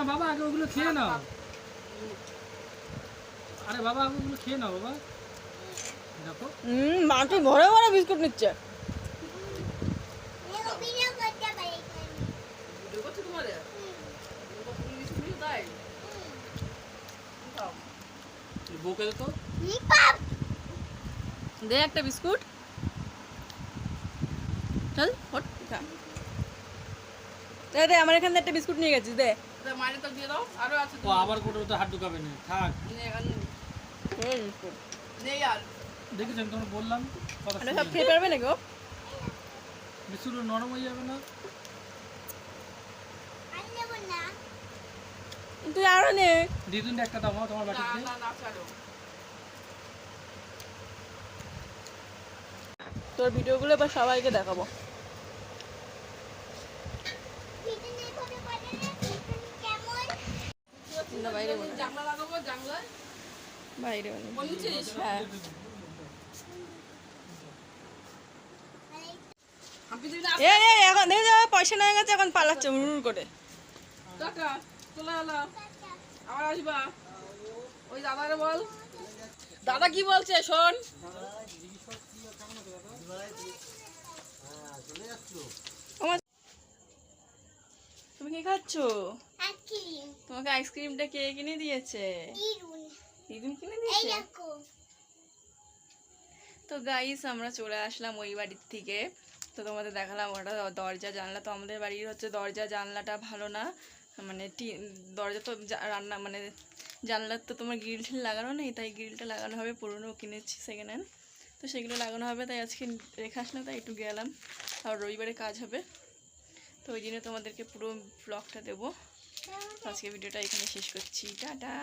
না বাবা আগে ওগুলো খেয়ে নাও। আরে বাবা আগে ওগুলো খেয়ে নাও বাবা। দেখো। হুম মাটি ভরে ভরে বিস্কুট নিচ্ছে। বউকে দে তো। দে একটা বিস্কুট। চল দে দে আমার এখান থেকে একটা বিস্কুট নিয়ে গেছিস দে। তা মায়ের তো দিয়ে দাও আরও আছে ও আবার কোটো তো হাত ঢুকাবে না। থাক। নে, এখানে বিস্কুট নেই আর। দেখেছেন তোমার বললাম? সব খেয়ে পারবে নাকি ও? বিস্কুট নরম হয়ে যাবে না? আর নেব না তুই আরও নে। দিদুন একটা দাও তোমার না বাটিতে। না না ছাড়ো। তোর ভিডিওগুলো সবাইকে দেখাবো ভিডিও নেই করে পারে না কেমন না বাইরে জানলা লাগাবো জানলায়। বাইরে হ্যাঁ। এখন পয়সা নিয়ে গেছে এখন পালাচ্ছে হুড় করে। টাকা চলে এলো। আবার আসবা। ওই দাদারে বল। দাদা কি বলছে? শোন। তুমি কি খাচ্ছ? আইসক্রিম তোমাকে আইসক্রিমটা কে কিনে দিয়েছে? কিনে তো গাইস আমরা চলে আসলাম ওই বাড়ির থেকে। তো তোমাদের দেখালাম ওটা দরজা জানলা। তো আমাদের বাড়ির হচ্ছে দরজা জানলাটা ভালো না। মানে টি- দরজা তো রান্না মানে জানলার তো তোমার গ্রিল ঠিল লাগানো নেই তাই গ্রিলটা লাগানো হবে। পুরনো কিনেছি সেকেন্ড হ্যান্ড তো সেগুলো লাগানো হবে তাই আজকে রেখে আসলাম তাই একটু গেলাম। আর রবিবারে কাজ হবে। তো ওই জন্য তোমাদেরকে পুরো ব্লগটা দেবো। আজকে ভিডিওটা এখানে শেষ করছি। টাটা।